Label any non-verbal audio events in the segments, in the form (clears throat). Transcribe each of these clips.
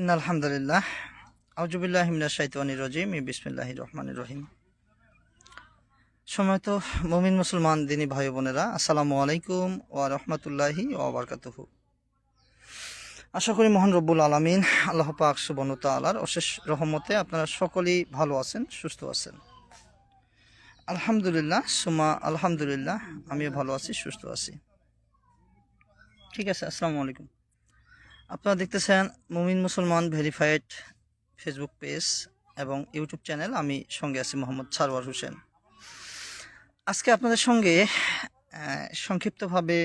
In আলহামদুলিল্লাহ। আউজুবিল্লাহ হিমনা শাইতানি রজিম বিসমিল্লাহ রহমান রহিম। সময় তো মমিন মুসলমান, দিনী ভাই বোনেরা, আসসালামু আলাইকুম ওয়া রহমতুল্লাহি ওয়া বারকাতুহু। আশা করি মহান রব্বুল আলমিন আল্লাহ পাক সুবন তালার অশেষ রহমতে আপনারা সকলেই ভালো আছেন, সুস্থ আছেন। আলহামদুলিল্লাহ সুমা আলহামদুলিল্লাহ, আমিও ভালো আছি, সুস্থ আছি। ঠিক আছে, আসসালামু আলাইকুম। আপনারা দেখতেছেন মুমিন মুসলমান ভেরিফাইড ফেসবুক পেজ এবং ইউটিউব চ্যানেল। আমি সঙ্গে আছি মোহাম্মদ সারওয়ার হোসেন। আজকে আপনাদের সঙ্গে সংক্ষিপ্তভাবে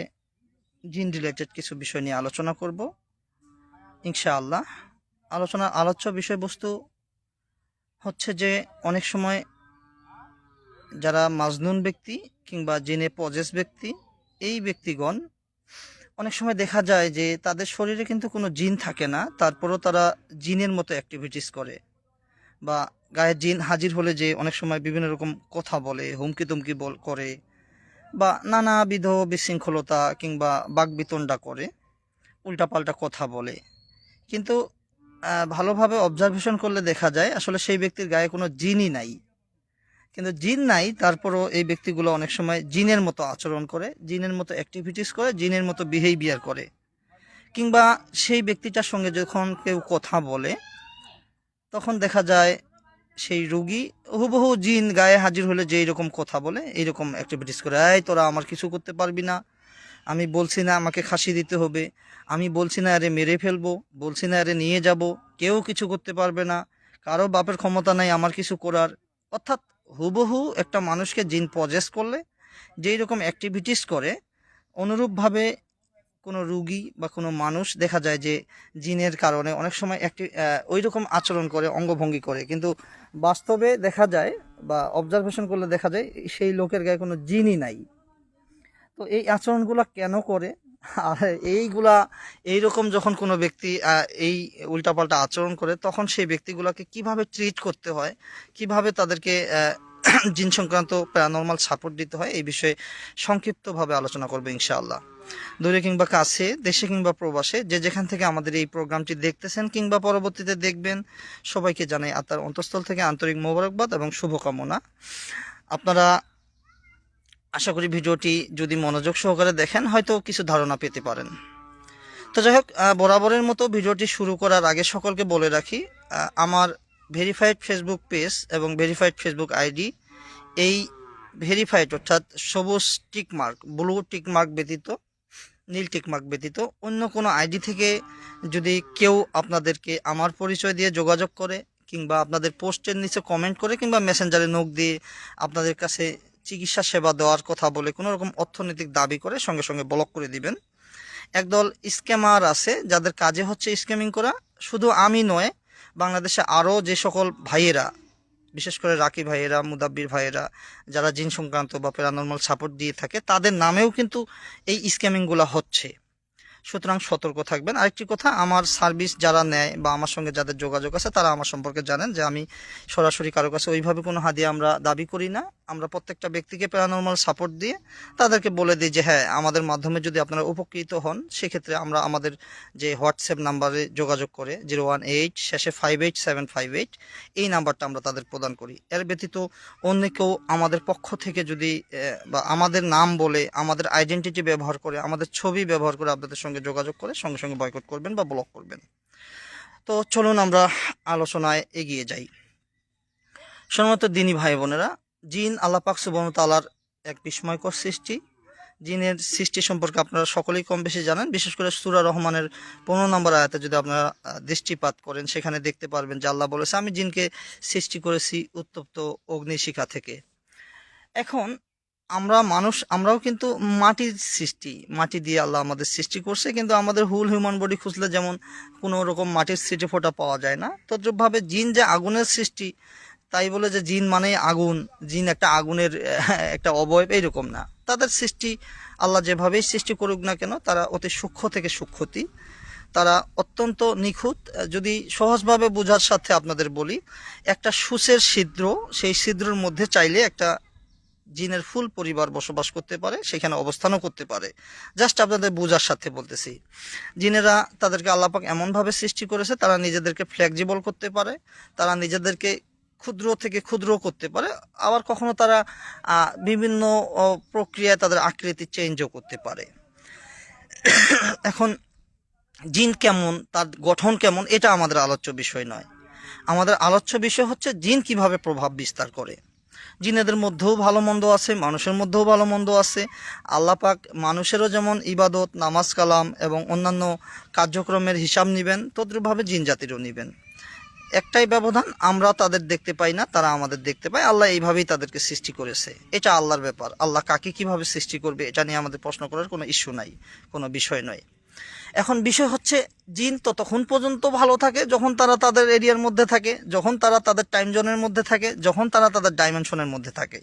জিন রিলেটেড কিছু বিষয় নিয়ে আলোচনা করব। ইনশাআল্লাহ। আলোচনার আলোচ্য বিষয়বস্তু হচ্ছে যে, অনেক সময় যারা মাজনুন ব্যক্তি কিংবা জিনে পজেস ব্যক্তি, এই ব্যক্তিগণ অনেক সময় দেখা যায় যে তাদের শরীরে কিন্তু কোনো জিন থাকে না, তারপরও তারা জিনের মতো অ্যাক্টিভিটিস করে। বা গায়ে জিন হাজির হলে যে অনেক সময় বিভিন্ন রকম কথা বলে হুমকি তুমকি বল করে, বা নানাবিধ বিশৃঙ্খলতা কিংবা বাকবিতণ্ডা করে, উল্টাপাল্টা কথা বলে। কিন্তু ভালোভাবে অবজারভেশন করলে দেখা যায় আসলে সেই ব্যক্তির গায়ে কোনো জিনই নাই। কিন্তু জিন নাই, তারপরও এই ব্যক্তিগুলো অনেক সময় জিনের মতো আচরণ করে, জিনের মতো অ্যাক্টিভিটিস করে, জিনের মতো বিহেভিয়ার করে। কিংবা সেই ব্যক্তিটার সঙ্গে যখন কেউ কথা বলে, তখন দেখা যায় সেই রুগী হুবহু জিন গায়ে হাজির হলে যেই রকম কথা বলে এইরকম অ্যাক্টিভিটিস করে, এই, তোরা আমার কিছু করতে পারবি না। আমি বলছি না আমাকে খাসি দিতে হবে। আমি বলছি না আরে মেরে ফেলব। বলছি না আরে নিয়ে যাব। কেউ কিছু করতে পারবে না। কারও বাপের ক্ষমতা নাই আমার কিছু করার। অর্থাৎ হুবহু একটা মানুষকে জিন পজেস করলে, যেই রকম অ্যাক্টিভিটিস করে, অনুরূপভাবে কোনো রুগী বা কোনো মানুষ দেখা যায় যে জিনের কারণে অনেক সময় একটি ওই রকম আচরণ করে, অঙ্গভঙ্গি করে। কিন্তু বাস্তবে দেখা যায় বা অবজারভেশন করলে দেখা যায়, সেই লোকের গায়ে কোনো জিনই নাই। তো এই আচরণগুলো কেন করে? আর এইগুলা, এইরকম যখন কোনো ব্যক্তি এই উল্টাপাল্টা আচরণ করে, তখন সেই ব্যক্তিগুলোকে কীভাবে ট্রিট করতে হয়? কীভাবে তাদেরকে (coughs) জিন সংক্রান্ত প্যারানর্মাল সাপোর্ট দিতে হয়, এই বিষয়ে সংক্ষিপ্তভাবে আলোচনা করব ইনশাআল্লাহ। দূরে কিংবা কাছে, দেশে কিংবা প্রবাসে, যে যেখান থেকে আমাদের এই প্রোগ্রামটি দেখতেছেন কিংবা পরবর্তীতে দেখবেন, সবাইকে জানাই আত্মার অন্তঃস্থল থেকে আন্তরিক মোবারকবাদ এবং শুভকামনা। আপনারা আশা করি ভিডিওটি যদি মনোযোগ সহকারে দেখেন, হয়তো কিছু ধারণা পেতে পারেন। তো যাই হোক বরাবরের মতো ভিডিওটি শুরু করার আগে সকলকে বলে রাখি আমার ভেরিফাইড ফেসবুক পেজ এবং ভেরিফাইড ফেসবুক আইডি, এই ভেরিফাইড অর্থাৎ সবুজ টিক মার্ক, ব্লু টিকমার্ক ব্যতীত, নীল টিকমার্ক ব্যতীত অন্য কোনো আইডি থেকে যদি কেউ আপনাদেরকে আমার পরিচয় দিয়ে যোগাযোগ করে কিংবা আপনাদের পোস্টের নিচে কমেন্ট করে কিংবা মেসেঞ্জারে নোক দিয়ে আপনাদের কাছে চিকিৎসা সেবা দেওয়ার কথা বলে কোনো রকম অর্থনৈতিক দাবি করে সঙ্গে সঙ্গে ব্লক করে দিবেন। একদল স্ক্যামার আছে, যাদের কাজে হচ্ছে স্ক্যামিং করা। শুধু আমি নয় বাংলাদেশে আরও যে সকল ভাইয়েরা, বিশেষ করে রাকি ভাইয়েরা, মুদাব্বির ভাইয়েরা, যারা জিন সংক্রান্ত বা প্যারানর্মাল সাপোর্ট দিয়ে থাকে, তাদের নামেও কিন্তু এই স্ক্যামিংগুলো হচ্ছে। সুতরাং সতর্ক থাকবেন। আরেকটি কথা, আমার সার্ভিস যারা নেয় বা আমার সঙ্গে যাদের যোগাযোগ আছে, তারা আমার সম্পর্কে জানেন যে আমি সরাসরি কারও কাছে ওইভাবে কোনো হাদিয়া আমরা দাবি করি না। আমরা প্রত্যেকটা ব্যক্তিকে প্যারানর্মাল সাপোর্ট দিয়ে তাদেরকে বলে দিই যে হ্যাঁ আমাদের মাধ্যমে যদি আপনারা উপকৃত হন, সেক্ষেত্রে আমরা আমাদের যে হোয়াটসঅ্যাপ নাম্বারে যোগাযোগ করে জিরো ওয়ান এইট শেষে five eight seven five eight এই নাম্বারটা আমরা তাদের প্রদান করি। এর ব্যতীত অন্য কেউ আমাদের পক্ষ থেকে যদি বা আমাদের নাম বলে, আমাদের আইডেন্টিটি ব্যবহার করে, আমাদের ছবি ব্যবহার করে আপনাদের সঙ্গে যোগাযোগ করে সঙ্গে সঙ্গে বয়কট করবেন বা ব্লক করবেন। তো চলুন আমরা আলোচনায় এগিয়ে যাই। সম্মত দিনী ভাই বোনেরা, জিন আল্লাহ পাক সুবহান তালার এক বিস্ময়কর সৃষ্টি। জিনের সৃষ্টি সম্পর্কে আপনারা সকলেই কম বেশি জানেন। বিশেষ করে সুরা রহমানের পনেরো নম্বর আয়াতে যদি আপনারা দৃষ্টিপাত করেন, সেখানে দেখতে পারবেন যে আল্লাহ বলেছে, আমি জিনকে সৃষ্টি করেছি উত্তপ্ত অগ্নিশিখা থেকে। এখন আমরা মানুষ, আমরাও কিন্তু মাটির সৃষ্টি, মাটি দিয়ে আল্লাহ আমাদের সৃষ্টি করছে, কিন্তু আমাদের হুল হিউম্যান বডি খুঁজলে যেমন কোনো রকম মাটির সিটে ফোটা পাওয়া যায় না। তদ্রুপভাবে জিন যে আগুনের সৃষ্টি, তাই বলে যে জিন মানেই আগুন, জিন একটা আগুনের, (laughs) একটা অবয়ব, এইরকম না। তাদের সৃষ্টি আল্লাহ যেভাবেই সৃষ্টি করুক না কেন, তারা অতি সূক্ষ্ম থেকে সূক্ষ্মতি। তারা অত্যন্ত নিখুঁত। যদি সহজভাবে বোঝার সাথে আপনাদের বলি, একটা সুসের ছিদ্র, সেই ছিদ্রের মধ্যে চাইলে একটা জিনের ফুল পরিবার বসবাস করতে পারে, সেখানে অবস্থানও করতে পারে। জাস্ট আপনাদের বোঝার সাথে বলতেছি। জিনেরা তাদেরকে আল্লাপাক এমনভাবে সৃষ্টি করেছে, তারা নিজেদেরকে ফ্লেক্সিবল করতে পারে, তারা নিজেদেরকে ক্ষুদ্র থেকে ক্ষুদ্র করতে পারে, আবার কখনো তারা বিভিন্ন প্রক্রিয়ায় তাদের আকৃতি চেঞ্জও করতে পারে। এখন জিন কেমন, তার গঠন কেমন, এটা আমাদের আলোচ্য বিষয় নয়। আমাদের আলোচ্য বিষয় হচ্ছে জিন কীভাবে প্রভাব বিস্তার করে। জিনেদের মধ্যেও ভালো মন্দ আছে, মানুষের মধ্যেও ভালো মন্দ আছে। আল্লাপাক মানুষেরও যেমন ইবাদত, নামাজ কালাম এবং অন্যান্য কার্যক্রমের হিসাব নেবেন, তদ্রুপভাবে জিন জাতিরও নেবেন। একটাই ব্যবধান, আমরা তাদের দেখতে পাই না, তারা আমাদের দেখতে পায়। আল্লাহ এইভাবেই তাদেরকে সৃষ্টি করেছে। এটা আল্লাহর ব্যাপার। আল্লাহ কাকে কীভাবে সৃষ্টি করবে, এটা নিয়ে আমাদের প্রশ্ন করার কোনো ইস্যু নাই, কোনো বিষয় নয়। এখন বিষয় হচ্ছে, জিন ততক্ষণ পর্যন্ত ভালো থাকে যখন তারা তাদের এরিয়ার মধ্যে থাকে, যখন তারা তাদের টাইম জোনের মধ্যে থাকে, যখন তারা তাদের ডাইমেনশনের মধ্যে থাকে।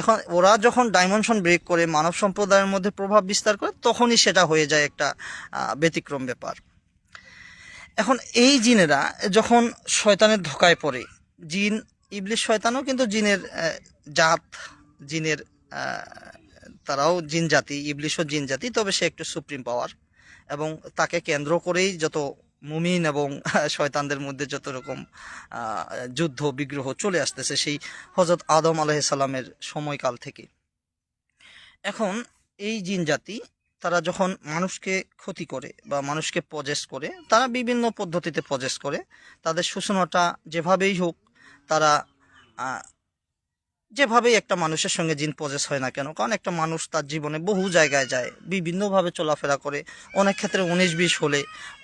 এখন ওরা যখন ডাইমেনশন ব্রেক করে, মানব সম্প্রদায়ের মধ্যে প্রভাব বিস্তার করে, তখনই সেটা হয়ে যায় একটা ব্যতিক্রম ব্যাপার। এখন এই জিনেরা যখন শয়তানের ধোকায় পড়ে, জিন, ইবলিশ শয়তানও কিন্তু জিনের জাত, জিনের তারাও জিন জাতি, ইবলিশও জিন জাতি, তবে সে একটু সুপ্রিম পাওয়ার। এবং তাকে কেন্দ্র করেই যত মুমিন এবং (laughs) শয়তানদের মধ্যে যত রকম যুদ্ধ, বিগ্রহ চলে আসতেছে সেই হজরত আদম আলাইসাল্লামের সময়কাল থেকে। এখন এই জিন জাতি, তারা যখন মানুষকে ক্ষতি করে বা মানুষকে পজেস করে, তারা বিভিন্ন পদ্ধতিতে পজেস করে, তাদের সূচনাটা যেভাবেই হোক, তারা যেভাবেই একটা মানুষের সঙ্গে জিন পজেস হয় না কেন, কারণ একটা মানুষ তার জীবনে বহু জায়গায় যায়, বিভিন্নভাবে চলাফেরা করে, অনেক ক্ষেত্রে উনিশ বিশ হলে,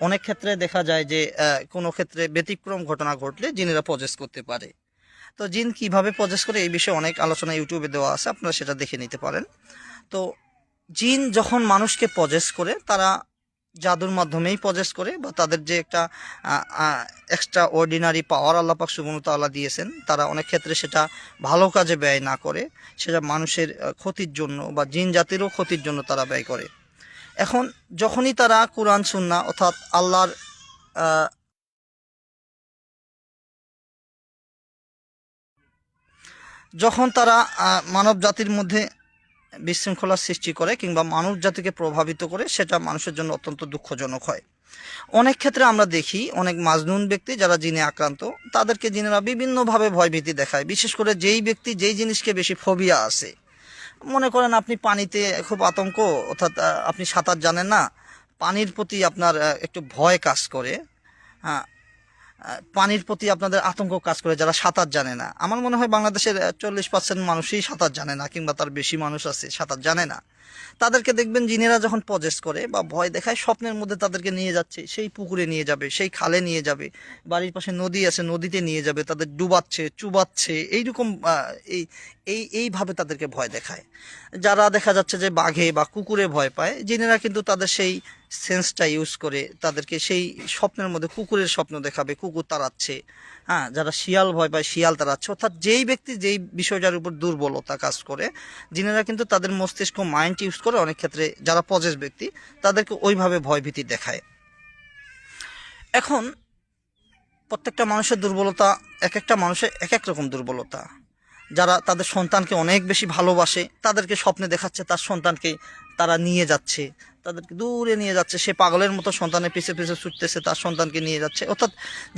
অনেক ক্ষেত্রে দেখা যায় যে কোনো ক্ষেত্রে ব্যতিক্রম ঘটনা ঘটলে জিনেরা পজেস করতে পারে। তো জিন কীভাবে পজেস করে এই বিষয়ে অনেক আলোচনা ইউটিউবে দেওয়া আছে, আপনারা সেটা দেখে নিতে পারেন। তো জিন যখন মানুষকে পজেস করে, তারা জাদুর মাধ্যমেই পজেস করে বা তাদের যে একটা এক্সট্রা অর্ডিনারি পাওয়ার আল্লাপাক সুবনতাল্লাহ দিয়েছেন, তারা অনেক ক্ষেত্রে সেটা ভালো কাজে ব্যয় না করে, সেটা মানুষের ক্ষতির জন্য বা জিন জাতিরও ক্ষতির জন্য তারা ব্যয় করে। এখন যখনই তারা কোরআন সুন্না অর্থাৎ আল্লাহর যখন তারা মানব জাতির মধ্যে বিশৃঙ্খলার সৃষ্টি করে কিংবা মানব জাতিকে প্রভাবিত করে সেটা মানুষের জন্য অত্যন্ত দুঃখজনক হয়। অনেক ক্ষেত্রে আমরা দেখি অনেক মাজনুন ব্যক্তি যারা জিনে আক্রান্ত, তাদেরকে জিনেরা বিভিন্নভাবে ভয়ভীতি দেখায়। বিশেষ করে যেই ব্যক্তি যেই জিনিসকে বেশি ফোবিয়া আছে। মনে করেন আপনি পানিতে খুব আতঙ্ক, অর্থাৎ আপনি সাঁতার জানেন না, পানির প্রতি আপনার একটু ভয় কাজ করে। হ্যাঁ পানির প্রতি আপনাদের আতঙ্ক কাজ করে যারা সাঁতার জানে না। আমার মনে হয় বাংলাদেশের চল্লিশ পার্সেন্ট মানুষই সাঁতার জানে না কিংবা তার বেশি মানুষ আছে, সাঁতার জানে না। তাদেরকে দেখবেন জিনেরা যখন পজেস করে বা ভয় দেখায়, স্বপ্নের মধ্যে তাদেরকে নিয়ে যাচ্ছে, সেই পুকুরে নিয়ে যাবে, সেই খালে নিয়ে যাবে, বাড়ির পাশে নদী আছে, নদীতে নিয়ে যাবে, তাদের ডুবাচ্ছে, চুবাচ্ছে, এইরকম এই এই, এইভাবে তাদেরকে ভয় দেখায়। যারা দেখা যাচ্ছে যে বাঘে বা কুকুরে ভয় পায়, জিনেরা কিন্তু তাদের সেই সেন্সটা ইউজ করে, তাদেরকে সেই স্বপ্নের মধ্যে কুকুরের স্বপ্ন দেখাবে, কুকুর তাড়াচ্ছে। হ্যাঁ যারা শিয়াল ভয় পায় শিয়াল তারা আছে, অর্থাৎ যেই ব্যক্তি যেই বিষয়টার উপর দুর্বলতা কাজ করে, জিনেরা কিন্তু তাদের মস্তিষ্ক মাইন্ড ইউজ করে অনেক ক্ষেত্রে যারা পজেস ব্যক্তি, তাদেরকে ওইভাবে ভয়ভীতি দেখায়। এখন প্রত্যেকটা মানুষের দুর্বলতা এক একটা মানুষের এক এক রকম দুর্বলতা। যারা তাদের সন্তানকে অনেক বেশি ভালোবাসে, তাদেরকে স্বপ্নে দেখাচ্ছে, তার সন্তানকে তারা নিয়ে যাচ্ছে। তাদেরকে দূরে নিয়ে যাচ্ছে। সে পাগলের মতো সন্তানের পিছে পিছে ছুটতেছে, তার সন্তানকে নিয়ে যাচ্ছে। অর্থাৎ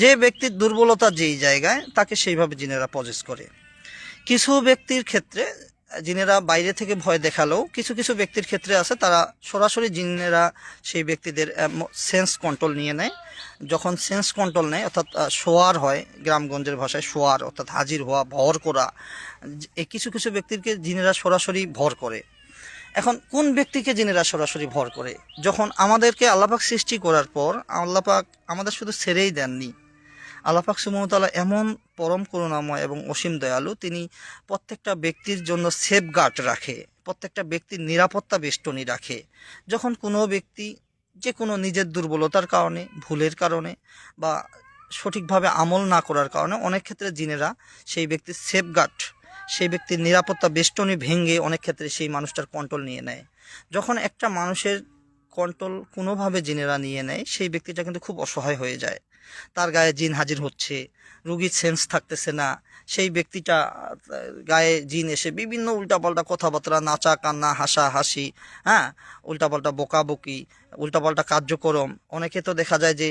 যে ব্যক্তির দুর্বলতা যেই জায়গায়, তাকে সেইভাবে জিনেরা পজেস করে। কিছু ব্যক্তির ক্ষেত্রে জিনেরা বাইরে থেকে ভয় দেখালেও কিছু কিছু ব্যক্তির ক্ষেত্রে আছে, তারা সরাসরি জিনেরা সেই ব্যক্তিদের সেন্স কন্ট্রোল নিয়ে নেয়। যখন সেন্স কন্ট্রোল নেয়, অর্থাৎ শোয়ার হয়, গ্রামগঞ্জের ভাষায় শোয়ার অর্থাৎ হাজির হওয়া, ভর করা এই কিছু কিছু ব্যক্তিকে জিনেরা সরাসরি ভর করে। এখন কোন ব্যক্তিকে জিনেরা সরাসরি ভর করে? যখন আমাদেরকে আল্লাপাক সৃষ্টি করার পর, আল্লাপাক আমাদের শুধু ছেড়েই দেননি। আল্লাপাক সুমতালা এমন পরম করুণাময় এবং অসীম দয়ালু, তিনি প্রত্যেকটা ব্যক্তির জন্য সেফগার্ড রাখে, প্রত্যেকটা ব্যক্তির নিরাপত্তা বেষ্টনী রাখে। যখন কোনো ব্যক্তি যে কোনো নিজের দুর্বলতার কারণে, ভুলের কারণে বা সঠিকভাবে আমল না করার কারণে, অনেক ক্ষেত্রে জিনেরা সেই ব্যক্তির সেফগার্ড সেই ব্যক্তির নিরাপত্তা বেষ্টনী ভেঙে অনেক ক্ষেত্রে সেই মানুষটার কন্ট্রোল নিয়ে নেয়। যখন একটা মানুষের কন্ট্রোল কোনোভাবে জেনেরা নিয়ে নেয়, সেই ব্যক্তিটা কিন্তু খুব অসহায় হয়ে যায়। তার গায়ে জিন হাজির হচ্ছে, রুগীর সেন্স থাকতেছে না। সেই ব্যক্তিটা, গায়ে জিন এসে বিভিন্ন উল্টাপাল্টা কথাবার্তা, নাচা, কান্না, হাসা, হাসি হ্যাঁ? উল্টাপাল্টা বকাবকি, উল্টাপাল্টা কার্যক্রম। অনেকে তো দেখা যায় যে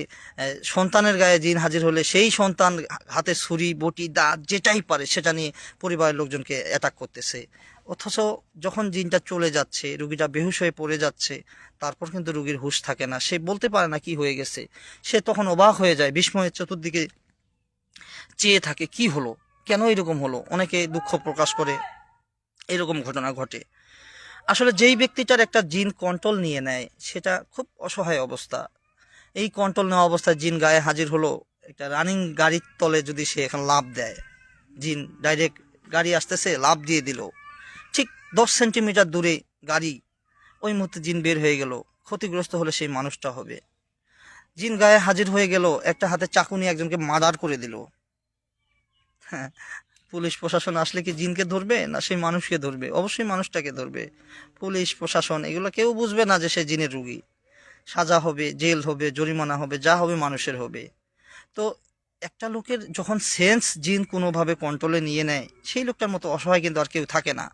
সন্তানের গায়ে জিন হাজির হলে সেই সন্তান হাতে ছুরি, বটি, দাঁত, যেটাই পারে, সেটা নিয়ে পরিবারের লোকজনকে অ্যাটাক করতেছে। অথচ যখন জিনটা চলে যাচ্ছে, রুগীটা বেহুশ হয়ে পড়ে যাচ্ছে, তারপর কিন্তু রুগীর হুঁশ থাকে না। সে বলতে পারে না কি হয়ে গেছে। সে তখন অবাক হয়ে যায় বিস্ময়ের চতুর্দিকে চেয়ে থাকে, কি হলো? কেন এরকম হলো? অনেকে দুঃখ প্রকাশ করে, এরকম ঘটনা ঘটে। আসলে যেই ব্যক্তিটার একটা জিন কন্ট্রোল নিয়ে নেয়, সেটা খুব অসহায় অবস্থা। এই কন্ট্রোল নেওয়া অবস্থায় জিন গায়ে হাজির হলো, একটা রানিং গাড়ির তলে যদি সে এখন লাভ দেয়, জিন ডাইরেক্ট গাড়ি আসতেছে লাভ দিয়ে দিল। দশ সেন্টিমিটার দূরে গাড়ি ওই মুহূর্তে জিন বের হয়ে গেল। ক্ষতিগ্রস্ত হলে সেই মানুষটা হবে। জিন গায়ে হাজির হয়ে গেল, একটা হাতে চাকু নিয়ে একজনকে মার্ডার করে দিল। হ্যাঁ পুলিশ প্রশাসন আসলে কি জিনকে ধরবে না সেই মানুষকে ধরবে? অবশ্যই মানুষটাকে ধরবে। পুলিশ প্রশাসন, এগুলো কেউ বুঝবে না যে সে জিনের রুগী। সাজা হবে, জেল হবে, জরিমানা হবে, যা হবে মানুষের হবে। তো একটা লোকের যখন সেন্স জিন কোনোভাবে কন্ট্রোলে নিয়ে নেয়, সেই লোকটার মতো অসহায় কিন্তু আর কেউ থাকে না।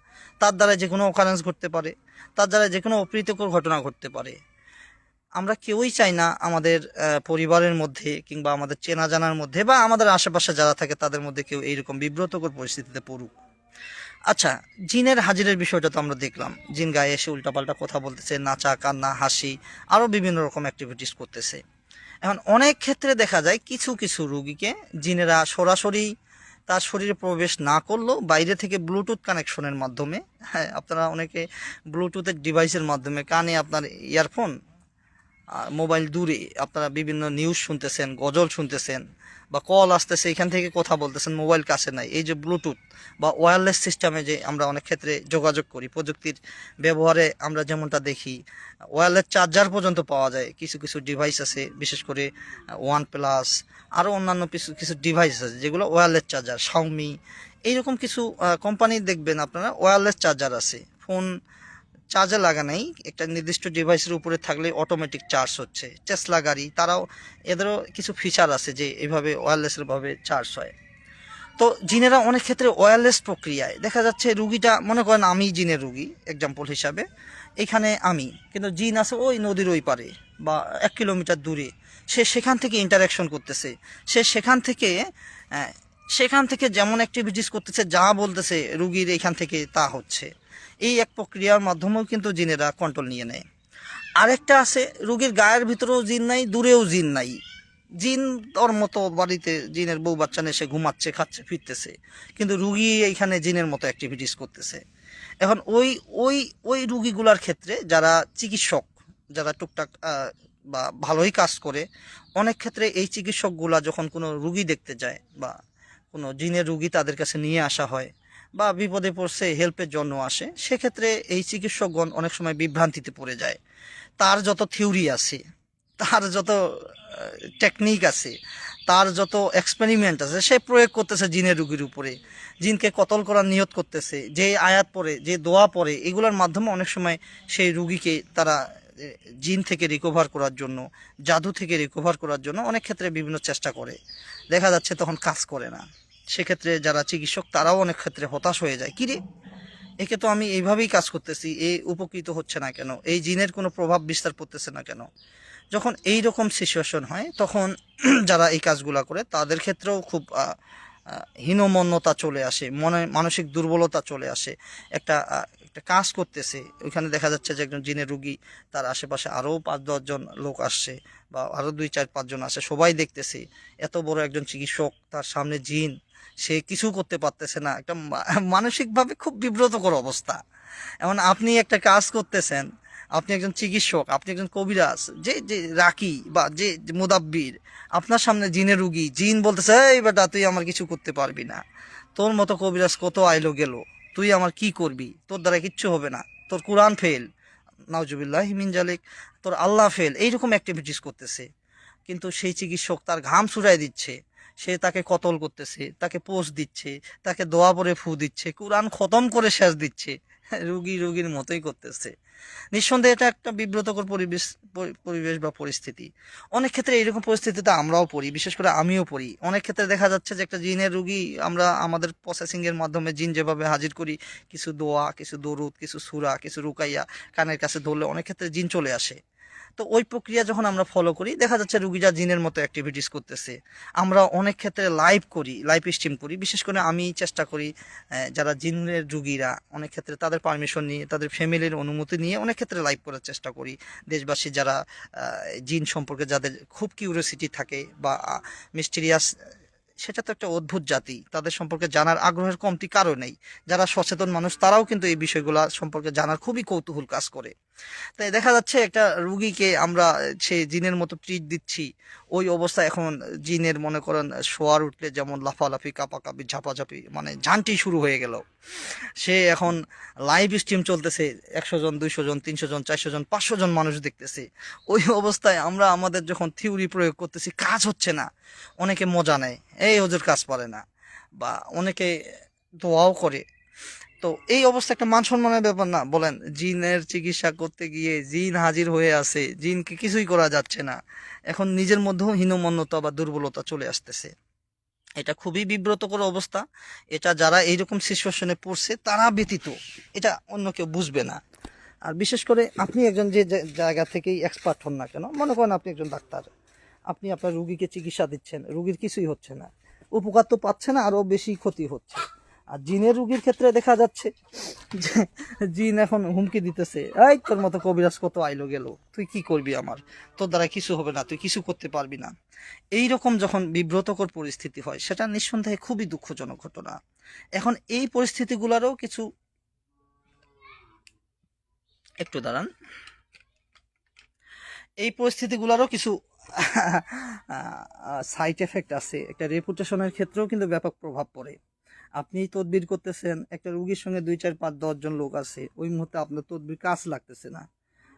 তার দ্বারা যে কোনো অকারেন্স ঘটতে পারে, তার দ্বারা যে কোনো অপ্রীতিকর ঘটনা ঘটতে পারে। আমরা কেউই চাই না আমাদের পরিবারের মধ্যে কিংবা আমাদের চেনা জানার মধ্যে বা আমাদের আশেপাশে যারা থাকে তাদের মধ্যে কেউ এইরকম বিব্রতকর পরিস্থিতিতে পড়ুক। আচ্ছা জিনের হাজিরের বিষয়টা তো আমরা দেখলাম। জিন গায়ে এসে উল্টাপাল্টা কথা বলতেছে নাচা কান্না হাসি, আরও বিভিন্ন রকম অ্যাক্টিভিটিস করতেছে। এখন অনেক ক্ষেত্রে দেখা যায় কিছু কিছু রুগীকে জিনেরা সরাসরি তার শরীরে প্রবেশ না করলেও বাইরে থেকে ব্লুটুথ কানেকশনের মাধ্যমে হ্যাঁ আপনারা অনেকে ব্লুটুথের ডিভাইসের মাধ্যমে কানে আপনার ইয়ারফোন মোবাইল দূরে আপনারা বিভিন্ন নিউজ শুনতেছেন, গজল শুনতেছেন বা কল আসতেছে, এখান থেকে কথা বলতেছেন, মোবাইল কাছে নাই। এই যে ব্লুটুথ বা ওয়্যারলেস সিস্টেমে যে আমরা অনেক ক্ষেত্রে যোগাযোগ করি, প্রযুক্তির ব্যবহারে আমরা যেমনটা দেখি ওয়্যারলেস চার্জার পর্যন্ত পাওয়া যায়। কিছু কিছু ডিভাইস আছে, বিশেষ করে ওয়ান প্লাস আরও অন্যান্য কিছু কিছু ডিভাইস আছে যেগুলো ওয়্যারলেস চার্জার শাওমি এইরকম কিছু কোম্পানি দেখবেন আপনারা ওয়্যারলেস চার্জার আছে। ফোন চার্জে লাগা নেই। একটা নির্দিষ্ট ডিভাইসের উপরে থাকলে অটোমেটিক চার্জ হচ্ছে। টেসলা গাড়ি, তারাও এদেরও কিছু ফিচার আছে যে এইভাবে ওয়্যারলেসের ভাবে চার্জ হয়। তো জিনেরা অনেক ক্ষেত্রে ওয়্যারলেস প্রক্রিয়ায়। দেখা যাচ্ছে রুগীটা, মনে করেন আমি জিনের রুগী এক্সাম্পল হিসাবে। এখানে আমি, কিন্তু জিন আছে ওই নদীর ওই পারে বা এক কিলোমিটার দূরে। সে সেখান থেকে ইন্টারাকশন করতেছে। সে সেখান থেকে সেখান থেকে যেমন অ্যাক্টিভিটিস করতেছে, যা বলতেছে রুগীর এখান থেকে তা হচ্ছে। এই এক প্রক্রিয়ার মাধ্যমেও কিন্তু জিনেরা কন্ট্রোল নিয়ে নেয়। আরেকটা আছে, রুগীর গায়ের ভিতরেও জিন নাই, দূরেও জিন নাই। জিন ওর মতো বাড়িতে জিনের বউ বাচ্চা সে ঘুমাচ্ছে, খাচ্ছে, ফিরতেছে। কিন্তু রুগী এইখানে জিনের মতো অ্যাক্টিভিটিস করতেছে। এখন ওই ওই ওই রুগীগুলার ক্ষেত্রে যারা চিকিৎসক, যারা টুকটাক বা ভালোই কাজ করে, অনেক ক্ষেত্রে এই চিকিৎসকগুলা যখন কোনো রুগী দেখতে যায় বা কোনো জিনের রুগী তাদের কাছে নিয়ে আসা হয় বা বিপদে পড়ছে, হেল্পের জন্য আসে, সেক্ষেত্রে এই চিকিৎসকগণ অনেক সময় বিভ্রান্তিতে পড়ে যায়। তার যত থিওরি আছে, তার যত টেকনিক আছে, তার যত এক্সপেরিমেন্ট আছে, সে প্রয়োগ করতেছে জিনের রুগীর উপরে। জিনকে কতল করার নিয়ত করতেছে, যে আয়াত পড়ে, যে দোয়া পড়ে, এগুলোর মাধ্যমে অনেক সময় সেই রুগীকে তারা জিন থেকে রিকভার করার জন্য, জাদু থেকে রিকভার করার জন্য অনেক ক্ষেত্রে বিভিন্ন চেষ্টা করে। দেখা যাচ্ছে তখন কাজ করে না। সেক্ষেত্রে যারা চিকিৎসক, তারাও অনেক ক্ষেত্রে হতাশ হয়ে যায়। কিরে একে তো আমি এইভাবেই কাজ করতেছি, এ উপকৃত হচ্ছে না কেন? এই জিনের কোনো প্রভাব বিস্তার করতেছে না কেন? যখন এই রকম সিচুয়েশন হয়, তখন (clears throat) যারা এই কাজগুলো করে, তাদের ক্ষেত্রেও খুব হীনমন্যতা চলে আসে, মনে, মানসিক দুর্বলতা চলে আসে। একটা একটা কাজ করতেছে, ওইখানে দেখা যাচ্ছে যে একজন জিনের রুগী, তার আশেপাশে আরও পাঁচ দশজন লোক আসছে, বা আরও দুই চার পাঁচজন আসে সবাই দেখতেছে, এত বড় একজন চিকিৎসক, তার সামনে জিন সে কিছু করতে পারতেছে না। একটা মানসিকভাবে খুব বিব্রতকর অবস্থা। এমন আপনি একটা কাজ করতেছেন, আপনি একজন চিকিৎসক, আপনি একজন কবিরাজ, যে যে, রাকি বা যে মুদাব্বির, আপনার সামনে জিনের রুগী, জিন বলতেছে, এই বেটা, তুই আমার কিছু করতে পারবি না। তোর মতো কবিরাজ কত আইলো গেল? তুই আমার কি করবি? তোর দ্বারা কিচ্ছু হবে না। তোর কোরআন ফেল নাউজুবিল্লাহ মিন জালিক, তোর আল্লাহ ফেল এইরকম অ্যাক্টিভিটিস করতেছে। কিন্তু সেই চিকিৎসক তার ঘাম ছুড়াই দিচ্ছে। সে তাকে কতল করতেছে, তাকে পোষ দিচ্ছে, তাকে দোয়া পরে ফু দিচ্ছে, কোরআন খতম করে শেষ দিচ্ছে, (laughs) রুগী রুগীর মতোই করতেছে। নিঃসন্দেহে এটা একটা বিব্রতকর পরিবেশ পরিবেশ বা পরিস্থিতি। অনেক ক্ষেত্রে এরকম পরিস্থিতিতে আমরাও পড়ি, বিশেষ করে আমিও পড়ি। অনেক ক্ষেত্রে দেখা যাচ্ছে যে একটা জিনের রুগী আমরা আমাদের প্রসেসিংয়ের মাধ্যমে জিন যেভাবে হাজির করি, কিছু দোয়া, কিছু দরুদ, কিছু সুরা, কিছু রুকাইয়া কানের কাছে ধরলে অনেক ক্ষেত্রে জিন চলে আসে। তো ওই প্রক্রিয়া যখন আমরা ফলো করি, দেখা যাচ্ছে রুগীরা জিনের মতো অ্যাক্টিভিটিস করতেছে। আমরা অনেক ক্ষেত্রে লাইভ করি লাইভ স্ট্রিম করি। বিশেষ করে আমি চেষ্টা করি যারা জিনের রুগীরা, অনেক ক্ষেত্রে তাদের পারমিশন নিয়ে, তাদের ফ্যামিলির অনুমতি নিয়ে অনেক ক্ষেত্রে লাইভ করার চেষ্টা করি। দেশবাসী যারা জিন সম্পর্কে যাদের খুব কিউরিয়াসিটি থাকে বা মিস্টিরিয়াস সেটা তো একটা অদ্ভুত জাতি। তাদের সম্পর্কে জানার আগ্রহের কমতি কারও নেই। যারা সচেতন মানুষ, তারাও কিন্তু এই বিষয়গুলো সম্পর্কে জানার খুবই কৌতূহল কাজ করে। তাই দেখা যাচ্ছে একটা রুগীকে আমরা সে জিনের মতো ট্রিট দিচ্ছি, ওই অবস্থায় এখন জিনের, মনে করেন, শোয়ার উঠলে যেমন লাফালাফি, কাপাকাপি, ঝাপাঝাপি মানে ঝান্টি শুরু হয়ে গেল। সে এখন লাইভ স্ট্রিম চলতেছে, একশো জন, দুইশো জন, তিনশো জন, চারশো জন, পাঁচশো জন মানুষ দেখতেছে। ওই অবস্থায় আমরা আমাদের যখন থিওরি প্রয়োগ করতেছি, কাজ হচ্ছে না। অনেকে মজা নেয়, এই ওদের কাজ পারে না, বা অনেকে দোয়াও করে। তো এই অবস্থা একটা মান সম্মানের ব্যাপার না। বলেন, জিনের চিকিৎসা করতে গিয়ে জিন হাজির হয়ে আছে, জিনকে কিছুই করা যাচ্ছে না। এখন নিজের মধ্যেও হীনমন্যতা বা দুর্বলতা চলে আসতেছে। এটা খুবই বিব্রতকর অবস্থা। এটা যারা এইরকম সিচুয়েশনে পড়ছে, তারা ব্যতীত এটা অন্য কেউ বুঝবে না। আর বিশেষ করে আপনি একজন যে জায়গা থেকেই এক্সপার্ট হন না কেন, মনে করেন আপনি একজন ডাক্তার। আপনি আপনার রুগীকে চিকিৎসা দিচ্ছেন, রুগীর কিছুই হচ্ছে না। উপকার তো পাচ্ছে না, আরও বেশি ক্ষতি হচ্ছে। আর জিনের রুগীর ক্ষেত্রে দেখা যাচ্ছে যে জিন এখন হুমকি দিতেছে। এই তোর মতো কবিরাজ কত আইলো গেল? তুই কি করবি আমার? তোর দ্বারা কিছু হবে না, তুই কিছু করতে পারবি না। এই রকম যখন বিব্রতকর পরিস্থিতি হয়, সেটা নিঃসন্দেহে খুবই দুঃখজনক ঘটনা। এখন এই পরিস্থিতিগুলোরও কিছু একটু দাঁড়ান। এই পরিস্থিতিগুলোরও কিছু সাইড এফেক্ট আছে। একটা রেপুটেশনের ক্ষেত্রেও কিন্তু ব্যাপক প্রভাব পড়ে। আপনি তদবির করতেছেন, একটা রুগীর সঙ্গে দুই, চার, পাঁচ দশজন লোক আছে, ওই মুহূর্তে আপনার তদবির কাজ লাগতেছে না।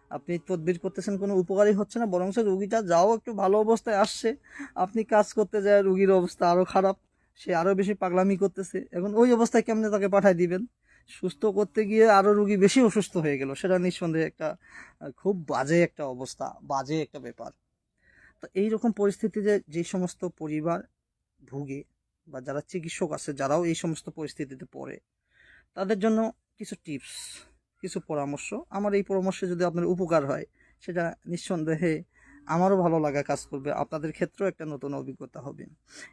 আপনি তদবির করতেছেন, কোনো উপকারই হচ্ছে না বরং রুগীটা যাও একটু ভালো অবস্থায় আসছে। আপনি কাজ করতে যায়, রুগীর অবস্থা আরও খারাপ, সে আরও বেশি পাগলামি করতেছে। এখন ওই অবস্থায় কেমনে তাকে পাঠায় দিবেন? সুস্থ করতে গিয়ে আরও রুগী বেশি অসুস্থ হয়ে গেল, সেটা নিঃসন্দেহে একটা খুব বাজে একটা অবস্থা, বাজে একটা ব্যাপার। তো এইরকম পরিস্থিতিতে যে সমস্ত পরিবার ভুগে বা যারা চিকিৎসক আছে, যারাও এই সমস্ত পরিস্থিতিতে পড়ে, তাদের জন্য কিছু টিপস, কিছু পরামর্শ। আমার এই পরামর্শে যদি আপনার উপকার হয়, সেটা নিঃসন্দেহে আমারও ভালো লাগা কাজ করবে। আপনাদের ক্ষেত্রেও একটা নতুন অভিজ্ঞতা হবে।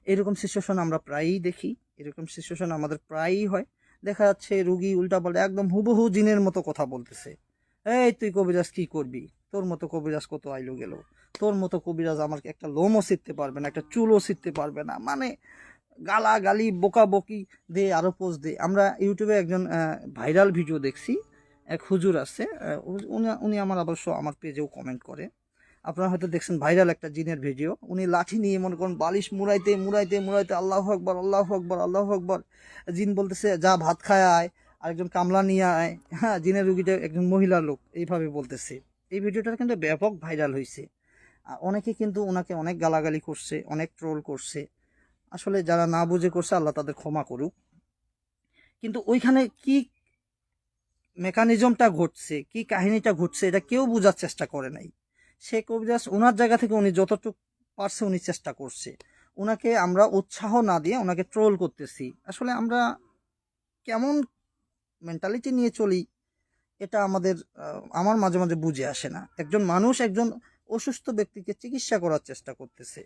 এরকম সিচুয়েশন আমরা প্রায়ই দেখি। এরকম সিচুয়েশন আমাদের প্রায়ই হয়। দেখা যাচ্ছে রুগী উল্টাপাল্টা একদম হুবহু জিনের মতো কথা বলতেছে। এই, তুই কবিরাজ কি করবি? তোর মতো কবিরাজ কত আইলো গেল? তোর মতো কবিরাজ আমার একটা লোমও ছিটতে পারবে না, একটা চুলও ছিটতে পারবে না। মানে গালা গালি বোকা বকি দে আরও পোস্ট দে আমরা ইউটিউবে একজন ভাইরাল ভিডিও দেখছি। এক হুজুর আছে উনি উনি আমার অবশ্য আমার পেজেও কমেন্ট করে। আপনারা হয়তো দেখছেন ভাইরাল একটা জিনের ভিডিও উনি লাঠি নিয়ে মনে করেন বালিশ মুড়াইতে মুড়াইতে মুড়াইতে আল্লাহ আকবর আল্লাহ আকবর আল্লাহ আকবর। জিন বলতেছে, যা ভাত খায় আয়, আরেকজন কামলা নিয়ে আয়। হ্যাঁ জিনের রুগীটা একজন মহিলা লোক, এইভাবে বলতেছে। এই ভিডিওটা কিন্তু ব্যাপক ভাইরাল হয়েছে অনেকে কিন্তু ওনাকে অনেক গালাগালি করছে, অনেক ট্রোল করছে। আসলে যারা না বুঝে করছে, আল্লাহ তাদের ক্ষমা করুক। কিন্তু ওইখানে কি মেকানিজমটা ঘটছে, কি কাহিনীটা ঘটছে, এটা কেউ বোঝার চেষ্টা করে নাই। সে কবিরাজ ওনার জায়গা থেকে উনি যতটুকু পারছে উনি চেষ্টা করছে। ওনাকে আমরা উৎসাহ না দিয়ে ওনাকে ট্রোল করতেছি। আসলে আমরা কেমন মেন্টালিটি নিয়ে চলি, এটা আমাদের আমার মাঝে মাঝে বুঝে আসে না। একজন মানুষ একজন অসুস্থ ব্যক্তিকে চিকিৎসা করার চেষ্টা করতেছে।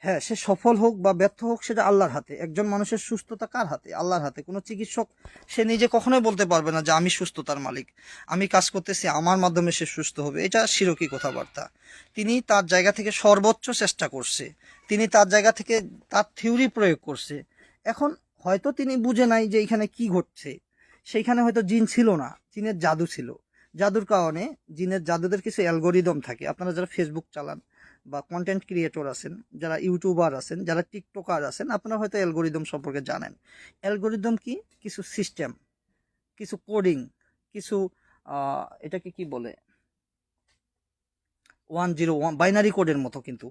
হ্যাঁ সে সফল হোক বা ব্যর্থ হোক, সেটা আল্লাহর হাতে। একজন মানুষের সুস্থতা কার হাতে? আল্লাহর হাতে। কোনো চিকিৎসক, সে নিজে কখনোই বলতে পারবে না যে, আমি সুস্থতার মালিক। আমি কাজ করতেছি, আমার মাধ্যমে সে সুস্থ হবে। এটা শিরকি কথাবার্তা। তিনি তার জায়গা থেকে সর্বোচ্চ চেষ্টা করছে। তিনি তার জায়গা থেকে তার থিওরি প্রয়োগ করছে। এখন হয়তো তিনি বুঝে নাই যে, এখানে কি ঘটছে। সেইখানে হয়তো জিন ছিল না, জিনের জাদু ছিল। জাদুর কারণে জিনের জাদুদের কিছু অ্যালগোরিদম থাকে। আপনারা যারা ফেসবুক চালান বা কন্টেন্ট ক্রিয়েটর আছেন, যারা ইউটিউবার আছেন, যারা টিকটকার আছেন, আপনারা হয়তো অ্যালগোরিদম সম্পর্কে জানেন। অ্যালগোরিদম কি? কিছু সিস্টেম কিছু কোডিং কিছু এটাকে কি বলে? ওয়ান জিরো ওয়ান বাইনারি কোডের মতো কিন্তু।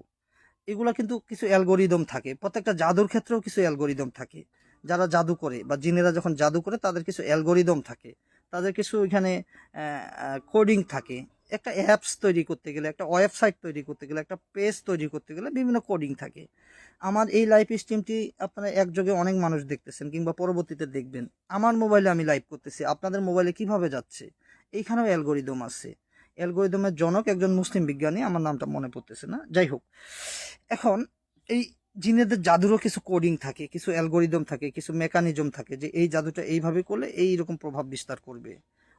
এগুলো কিন্তু কিছু অ্যালগোরিদম থাকে। প্রত্যেকটা জাদুর ক্ষেত্রেও কিছু অ্যালগোরিদম থাকে। যারা জাদু করে বা জিনেরা যখন জাদু করে, তাদের কিছু অ্যালগোরিদম থাকে। তাদের কিছু এখানে কোডিং থাকে। একটা অ্যাপস তৈরি করতে গেলে, একটা ওয়েবসাইট তৈরি করতে গেলে, একটা পেজ তৈরি করতে গেলে বিভিন্ন কোডিং থাকে। আমার এই লাইভ স্ট্রিমটি আপনারা একযোগে অনেক মানুষ দেখতেছেন কিংবা পরবর্তীতে দেখবেন। আমার মোবাইলে আমি লাইভ করতেছি। আপনাদের মোবাইলে কীভাবে যাচ্ছে? এইখানেও অ্যালগোরিদম আছে। অ্যালগোরিদমের জনক একজন মুসলিম বিজ্ঞানী, আমার নামটা মনে পড়তেছে না। যাই হোক, এখন এই জিনেদের জাদুরও কিছু কোডিং থাকে, কিছু অ্যালগোরিদম থাকে, কিছু মেকানিজম থাকে যে এই জাদুটা এইভাবে করলে এই রকম প্রভাব বিস্তার করবে।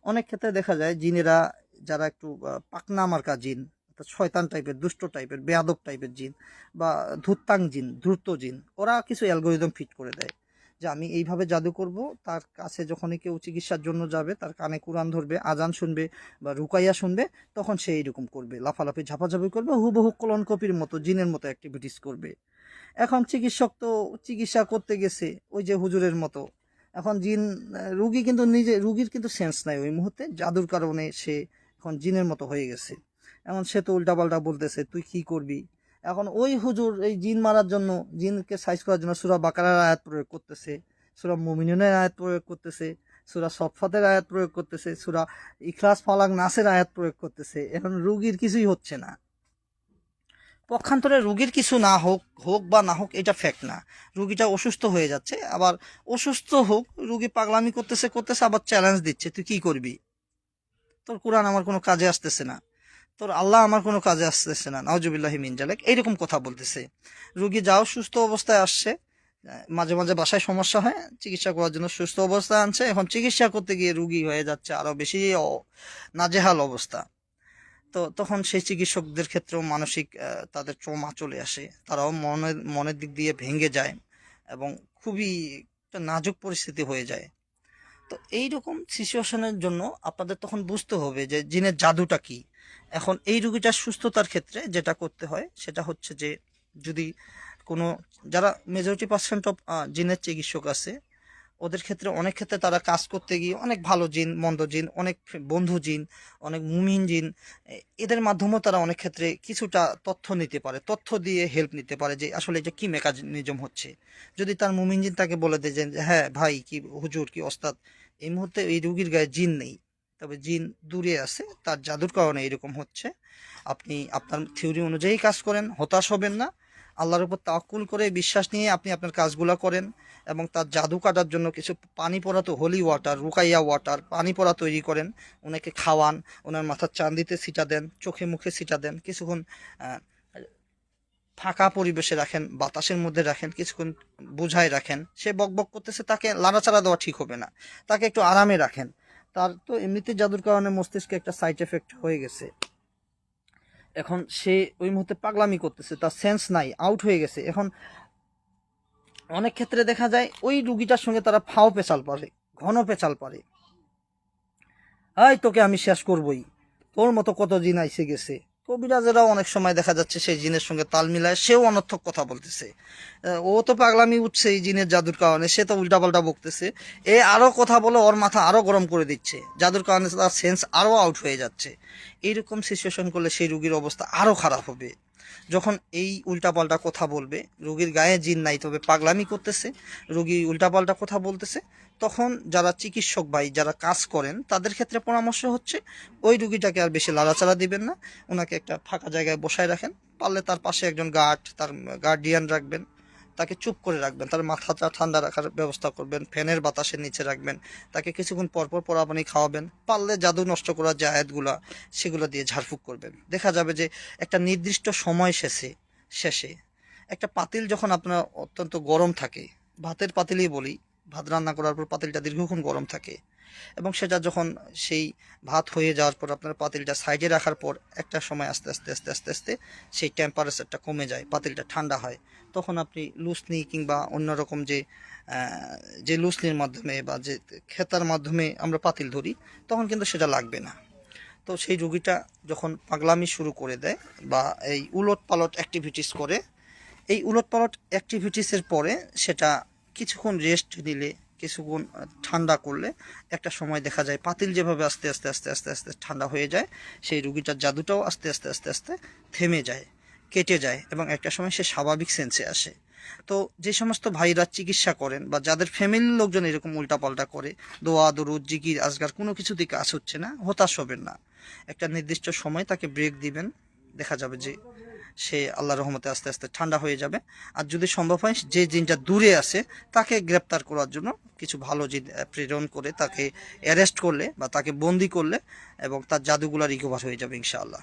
অনেক ক্ষেত্রে দেখা যায় জিনেরা যারা একটু পাকনা মার্কা জিন শয়তান টাইপের, দুষ্ট টাইপের, বেয়াদব টাইপের জিন বা ধূর্তাং জিন দ্রুত জিন, ওরা কিছু অ্যালগোরিদম ফিট করে দেয় যে আমি এইভাবে জাদু করব, তার কাছে যখনই কেউ চিকিৎসার জন্য যাবে, তার কানে কোরআন ধরবে আজান শুনবে বা রুকাইয়া শুনবে, তখন সে এইরকম করবে, লাফালাফি, ঝাপাঝাপি করবে, হুবহু কলন কপির মতো, জিনের মতো অ্যাক্টিভিটিস করবে। এখন চিকিৎসক তো চিকিৎসা করতে গেছে, ওই যে হুজুরের মতো। এখন জিন রুগী কিন্তু নিজে, রুগীর কিন্তু সেন্স নাই ওই মুহূর্তে, জাদুর কারণে সে এখন জিনের মতো হয়ে গেছে। এখন সে তো উল্টাপাল্টা বলতেছে, তুই কি করবি? এখন ওই হুজুর এই জিন মারার জন্য, জিনকে সাইজ করার জন্য সুরা বাকারার আয়াত প্রয়োগ করতেছে, সুরা মুমিনুনের আয়াত প্রয়োগ করতেছে, সুরা সফাতের আয়াত প্রয়োগ করতেছে, সুরা ইখলাস, ফালাক, নাসের আয়াত প্রয়োগ করতেছে। এখন রুগীর কিছুই হচ্ছে না। পক্ষান্তরে রুগীর কিছু না হোক হোক বা না হোক, এটা ফ্যাক্ট না। রুগীটা অসুস্থ হয়ে যাচ্ছে, আবার অসুস্থ হোক, রুগী পাগলামি করতেছে করতেছে, আবার চ্যালেঞ্জ দিচ্ছে, তুই কি করবি? তোর কোরআন আমার কোনো কাজে আসতেছে না। তোর আল্লাহ আমার কোনো কাজে আসতেছে না। নওজুবিল্লাহি মিনজালেক এইরকম কথা বলতেছে। রুগী যাও, সুস্থ অবস্থায় আসছে। মাঝে মাঝে বাসায় সমস্যা হয়। চিকিৎসা করার জন্য সুস্থ অবস্থায় আনছে। এখন চিকিৎসা করতে গিয়ে রুগী হয়ে যাচ্ছে আরও বেশি নাজেহাল অবস্থা। তো তখন সেই চিকিৎসকদের ক্ষেত্রেও মানসিক তাদের ট্রমা চলে আসে। তারাও মনের মনের দিক দিয়ে ভেঙে যায় এবং খুবই একটা নাজুক পরিস্থিতি হয়ে যায়। তো এই রকম সিচুয়েশনের জন্য আপনাদের তখন বুঝতে হবে যে জিনের জাদুটা কি। এখন এই রুগীটার সুস্থতার ক্ষেত্রে যেটা করতে হয়, সেটা হচ্ছে যে যদি কোনো, যারা মেজরিটি পার্সেন্ট অফ জিনের চিকিৎসক আছে, ওদের ক্ষেত্রে অনেক ক্ষেত্রে তারা কাজ করতে গিয়ে অনেক ভালো জিন, মন্দ জিন, অনেক বন্ধু জিন, অনেক মুমিন জিন এদের মাধ্যমেও তারা অনেক ক্ষেত্রে কিছুটা তথ্য নিতে পারে। তথ্য দিয়ে হেল্প নিতে পারে যে আসলে এটা কি মেকানিজম হচ্ছে। যদি তার মুমিন জিন তাকে বলে দেয় যে হ্যাঁ ভাই, কি হুজুর, কি ওস্তাদ এই মুহূর্তে এই রুগীর গায়ে জিন নেই। তবে জিন দূরে আছে, তার জাদুর কারণে এরকম হচ্ছে। আপনি আপনার থিওরি অনুযায়ী কাজ করেন, হতাশ হবেন না। আল্লাহর উপর তাকুল করে বিশ্বাস নিয়ে আপনি আপনার কাজগুলো করেন এবং তার জাদু কাটার জন্য কিছু পানি পড়া তো হোলি ওয়াটার রুকাইয়া ওয়াটার পানি পড়া তৈরি করেন। ওনাকে খাওয়ান ওনার মাথার চান্দিতে ছিটা দেন, চোখে মুখে ছিটা দেন। কিছুক্ষণ ফাঁকা পরিবেশে রাখেন, বাতাসের মধ্যে রাখেন, কিছুক্ষণ বুঝায় রাখেন। সে বক বক করতেছে, তাকে লাড়াচাড়া দেওয়া ঠিক হবে না। তাকে একটু আরামে রাখেন। তার তো এমনিতে জাদুর কারণে মস্তিষ্কে একটা সাইড এফেক্ট হয়ে গেছে। এখন সে ওই মুহূর্তে পাগলামি করতেছে, তার সেন্স নাই আউট হয়ে গেছে। এখন অনেক ক্ষেত্রে দেখা যায়, ওই রুগীটার সঙ্গে তারা ফাও পেচাল পারে, ঘন পেচাল পারে। এই, তোকে আমি শেষ করবই। তোর মতো কত জিন আইসে গেছে? কবিরাজেরাও অনেক সময় দেখা যাচ্ছে সেই জিনের সঙ্গে তাল মিলায়, সেও অনর্থক কথা বলতেছে। ও তো পাগলামি উঠছে এই জিনের জাদুর কারণে, সে তো উল্টাপাল্টা বকতেছে। এ আরও কথা বলে ওর মাথা আরও গরম করে দিচ্ছে, জাদুর কারণে তার সেন্স আরও আউট হয়ে যাচ্ছে। এইরকম সিচুয়েশন করলে সেই রুগীর অবস্থা আরও খারাপ হবে। যখন এই উল্টাপাল্টা কথা বলবে, রোগীর গায়ে জিন নাই, তবে পাগলামি করতেছে, রুগী উল্টাপাল্টা কথা বলতেছে, তখন যারা চিকিৎসক ভাই, যারা কাজ করেন, তাদের ক্ষেত্রে পরামর্শ হচ্ছে, ওই রুগীটাকে আর বেশি লাড়াচাড়া দিবেন না ওনাকে একটা ফাঁকা জায়গায় বসায় রাখেন, পারলে তার পাশে একজন গার্ড তার গার্ডিয়ান রাখবেন। তাকে চুপ করে রাখবেন, তার মাথাটা ঠান্ডা রাখার ব্যবস্থা করবেন, ফ্যানের বাতাসের নিচে রাখবেন, তাকে কিছুক্ষণ পরপর পরা পানি খাওয়াবেন, পারলে জাদু নষ্ট করার যে আয়াতগুলা, সেগুলো দিয়ে ঝাড়ফুঁক করবেন। দেখা যাবে যে একটা নির্দিষ্ট সময় শেষে শেষে একটা পাতিল যখন আপনার অত্যন্ত গরম থাকে, ভাতের পাতিলই বলি, ভাত রান্না করার পর পাতিলটা দীর্ঘক্ষণ গরম থাকে এবং সেটা যখন সেই ভাত হয়ে যাওয়ার পর আপনার পাতিলটা সাইডে রাখার পর একটা সময় আস্তে আস্তে আস্তে আস্তে আস্তে, সেই টেম্পারেচারটা কমে যায়, পাতিলটা ঠান্ডা হয়। তখন আপনি লুসনি কিংবা অন্যরকম যে যে লুসনির মাধ্যমে বা যে খেতার মাধ্যমে আমরা পাতিল ধরি, তখন কিন্তু সেটা লাগবে না। তো সেই রুগীটা যখন পাগলামি শুরু করে দেয় বা এই উলট পালট অ্যাক্টিভিটিস করে, এই উলট পালট অ্যাক্টিভিটিসের পরে সেটা কিছুক্ষণ রেস্ট নিলে, কিছুক্ষণ ঠান্ডা করলে একটা সময় দেখা যায় পাতিল যেভাবে আস্তে আস্তে আস্তে আস্তে আস্তে ঠান্ডা হয়ে যায়, সেই রুগীটার জাদুটাও আস্তে আস্তে আস্তে আস্তে থেমে যায়। কেটে যায় এবং একটা সময় সে স্বাভাবিক সেন্সে আসে। তো যে সমস্ত ভাইরা চিকিৎসা করেন বা যাদের ফ্যামিলির লোকজন এরকম উল্টাপাল্টা করে, দোয়া, দরুদ, জিকির, আজগার কোনো কিছুতেই কাজ হচ্ছে না, হতাশ হবেন না। একটা নির্দিষ্ট সময় তাকে ব্রেক দিবেন, দেখা যাবে যে সে আল্লাহ রহমতে আস্তে আস্তে ঠান্ডা হয়ে যাবে। আর যদি সম্ভব হয়, যে জিনটা দূরে আছে, তাকে গ্রেপ্তার করার জন্য কিছু ভালো জিন প্রেরণ করে তাকে অ্যারেস্ট করলে বা তাকে বন্দি করলে এবং তার জাদুগুলা রিকভার হয়ে যাবে ইনশাআল্লাহ।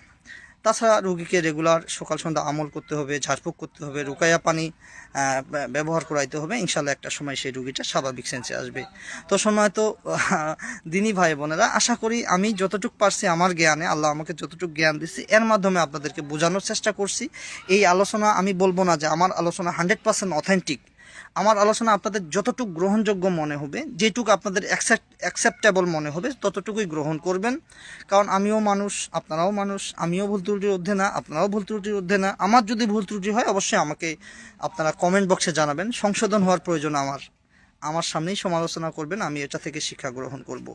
তাছাড়া রুগীকে রেগুলার সকাল সন্ধ্যা আমল করতে হবে ঝাড়ফুঁক করতে হবে, রুকাইয়া পানি ব্যবহার করাইতে হবে। ইনশাল্লাহ একটা সময় সেই রুগীটা স্বাভাবিক সেন্সে আসবে। তো সময় তো দিনী ভাই বোনেরা, আশা করি আমি যতটুকু পারছি আমার জ্ঞানে, আল্লাহ আমাকে যতটুকু জ্ঞান দিচ্ছে এর মাধ্যমে আপনাদেরকে বোঝানোর চেষ্টা করছি। এই আলোচনা আমি বলব না যে আমার আলোচনা হান্ড্রেড পার্সেন্ট অথেন্টিক আমার আলোচনা আপনাদের যতটুকু গ্রহণযোগ্য মনে হবে, যেটুকু আপনাদের অ্যাকসেপ্টেবল মনে হবে, ততটুকুই গ্রহণ করবেন। কারণ আমিও মানুষ, আপনারাও মানুষ, আমিও ভুল ত্রুটির ঊর্ধ্বে না, আপনারাও ভুল ত্রুটির ঊর্ধ্বে না। আমার যদি ভুল ত্রুটি হয়, অবশ্যই আমাকে আপনারা কমেন্ট বক্সে জানাবেন। সংশোধন হওয়ার প্রয়োজন আমার। আমার সামনেই সমালোচনা করবেন, আমি এটা থেকে শিক্ষা গ্রহণ করব।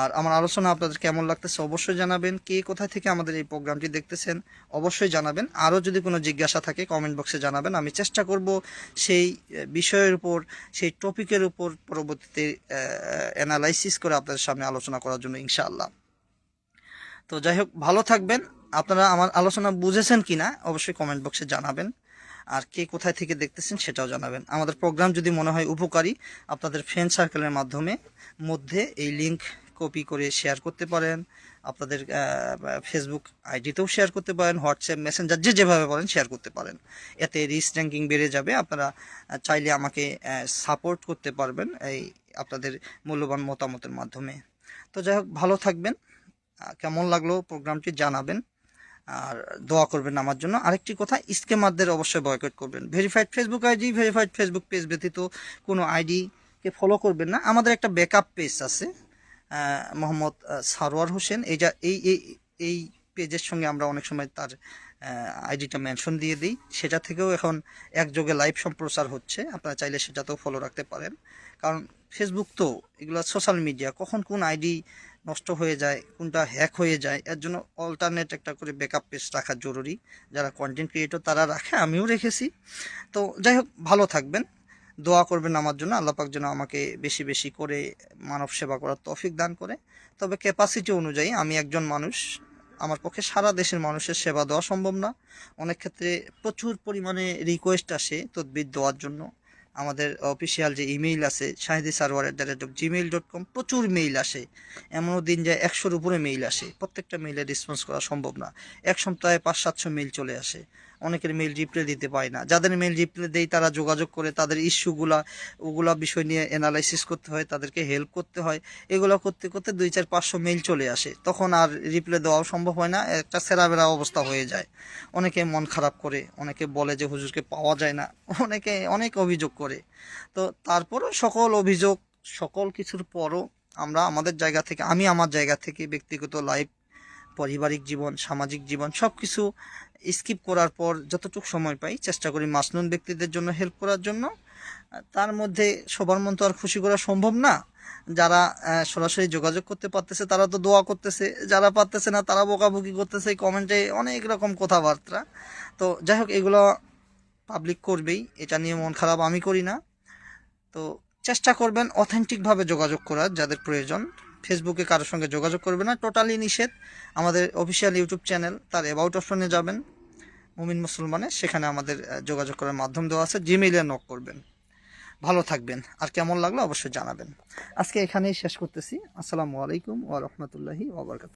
আর আমার আলোচনা আপনাদের কেমন লাগতেছে অবশ্যই জানাবেন, কে কোথা থেকে আমাদের এই প্রোগ্রামটি দেখতেছেন অবশ্যই জানাবেন। আরও যদি কোনো জিজ্ঞাসা থাকে কমেন্ট বক্সে জানাবেন, আমি চেষ্টা করব সেই বিষয়ের উপর, সেই টপিকের উপর পরবর্তীতে অ্যানালাইসিস করে আপনাদের সামনে আলোচনা করার জন্য ইনশাআল্লাহ। তো যাই হোক, ভালো থাকবেন। আপনারা আমার আলোচনা বুঝেছেন কিনা অবশ্যই কমেন্ট বক্সে জানাবেন। আর কে কোথায় থেকে দেখতেছেন সেটাও জানাবেন। আমাদের প্রোগ্রাম যদি মনে হয় উপকারী, আপনাদের ফ্রেন্ড সার্কেলের মাধ্যমে মধ্যে এই লিংক কপি করে শেয়ার করতে পারেন। আপনাদের ফেসবুক আইডিতেও শেয়ার করতে পারেন হোয়াটসঅ্যাপ মেসেঞ্জার যে যেভাবে পারেন শেয়ার করতে পারেন। এতে রিচ র্যাঙ্কিং বেড়ে যাবে। আপনারা চাইলে আমাকে সাপোর্ট করতে পারবেন এই আপনাদের মূল্যবান মতামতের মাধ্যমে। তো যাই হোক, ভালো থাকবেন। কেমন লাগল প্রোগ্রামটি জানাবেন। আর দোয়া করবেন আমার জন্য। আরেকটি কথা স্কেমারদের অবশ্যই বয়কট করবেন। Verified Facebook ID verified Facebook page ব্যতীত কোনো আইডিকে ফলো করবেন না। আমাদের একটা ব্যাকআপ পেজ আছে মোহাম্মদ সারোয়ার হোসেন। এই যা, এই এই পেজের সঙ্গে আমরা অনেক সময় তার আইডিটা মেনশন দিয়ে দিই। সেটা থেকেও এখন একযোগে লাইভ সম্প্রচার হচ্ছে। আপনারা চাইলে সেটাতেও ফলো রাখতে পারেন। কারণ ফেসবুক তো এগুলো সোশ্যাল মিডিয়া কখন কোন আইডি নষ্ট হয়ে যায়, কোনটা হ্যাক হয়ে যায়, এর জন্য অল্টারনেট একটা করে ব্যাকআপ পেজ রাখা জরুরি। যারা কন্টেন্ট ক্রিয়েটর তারা রাখে, আমিও রেখেছি। তো যাই হোক, ভালো থাকবেন। দোয়া করবেন আমার জন্য, আল্লাহ পাক যেন আমাকে বেশি বেশি করে মানব সেবা করার তৌফিক দান করে। তবে ক্যাপাসিটি অনুযায়ী আমি একজন মানুষ, আমার পক্ষে সারা দেশের মানুষের সেবা দেওয়া সম্ভব না। অনেক ক্ষেত্রে প্রচুর পরিমাণে রিকোয়েস্ট আসে তদবির দেওয়ার জন্য। আমাদের অফিসিয়াল যে ইমেইল আছে Shahidi Sarwar at the rate of Gmail dot com প্রচুর মেইল আসে। এমনও দিন যায় একশোর উপরে মেইল আসে। প্রত্যেকটা মেইলে রেসপন্স করা সম্ভব না। এক সপ্তাহে পাঁচ সাতশো মেইল চলে আসে। অনেকের মেল রিপ্লাই দিতে পায় না। যাদের মেল রিপ্লাই দেয় তারা যোগাযোগ করে তাদের ইস্যুগুলা ওগুলা বিষয় নিয়ে অ্যানালাইসিস করতে হয়, তাদেরকে হেল্প করতে হয়। এগুলো করতে করতে দুই চার পাঁচশো মেইল চলে আসে। তখন আর রিপ্লাই দেওয়াও সম্ভব হয় না, একটা সেরাবেরা অবস্থা হয়ে যায়। অনেকে মন খারাপ করে, অনেকে বলে যে হুজুরকে পাওয়া যায় না, অনেকে, অনেক অভিযোগ করে। তো তারপরও সকল অভিযোগ, সকল কিছুর পরও আমরা আমাদের জায়গা থেকে, আমি আমার জায়গা থেকে ব্যক্তিগত লাইফ পারিবারিক জীবন, সামাজিক জীবন সব কিছু স্কিপ করার পর যতটুকু সময় পাই চেষ্টা করি মাসনুন ব্যক্তিদের জন্য হেল্প করার জন্য। তার মধ্যে সবার মন তো আর খুশি করা সম্ভব না। যারা সরাসরি যোগাযোগ করতে পারতেছে তারা তো দোয়া করতেছে, যারা পারতেছে না তারা বকাবকি করতেছে কমেন্টে অনেক রকম কথাবার্তা। তো যাই হোক, এগুলো পাবলিক করবেই, এটা নিয়ে মন খারাপ আমি করি না। তো চেষ্টা করবেন অথেন্টিকভাবে যোগাযোগ করার যাদের প্রয়োজন। ফেসবুকে কারোর সঙ্গে যোগাযোগ করবে না। টোটালি নিষেধ। আমাদের অফিসিয়াল ইউটিউব চ্যানেল তার অ্যাবাউট অপশনে যাবেন। মুমিন মুসলমানে সেখানে আমাদের যোগাযোগ করার মাধ্যম দেওয়া আছে। জিমেইলে নক করবেন। ভালো থাকবেন। আর কেমন লাগল অবশ্যই জানাবেন। আজকে এখানেই শেষ করতেছি। আসসালামু আলাইকুম ওয়া রাহমাতুল্লাহি ওয়া বারাকাতুহু।